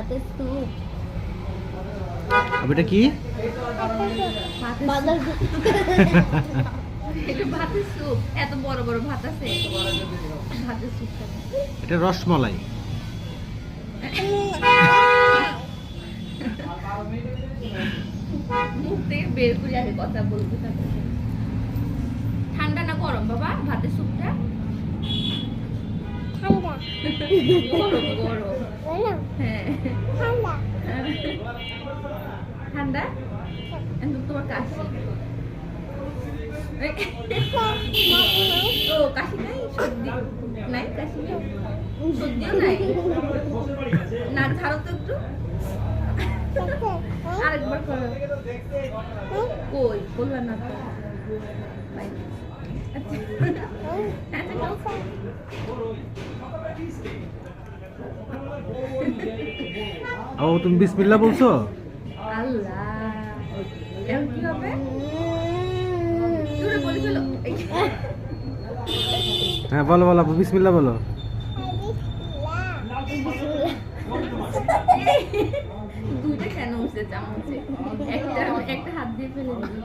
ভাতের স্যুপ। এটা কি? ভাতের এটা ভাতের স্যুপ। এত বড় বড় ভাত আছে। ভাতের স্যুপ এটা রসমালাই। মুখ থেকে বের করে কথা বলতে ঠান্ডা না গরম বাবা? ভাতের স্যুপটা? ঠান্ডা গরম গরম। হ্যাঁ ঠান্ডা ঠান্ডা একদম তোমার কাশি ও কাশি নাই সর্দি নাই কাশি নাই নাই না ছাড়ো তো একটু কই? বললাম না তো। আচ্ছা। আচ্ছা, ও তুমি বিসমিল্লাহ বলছো? আল্লাহ। এখন কি হবে? জোরে বলে ফেলো। হ্যাঁ বলো বলো আপু, বিসমিল্লাহ বলো। দুইটা কেন উঠছে চামচে? একটা একটা হাত দিয়ে ফেলে দিল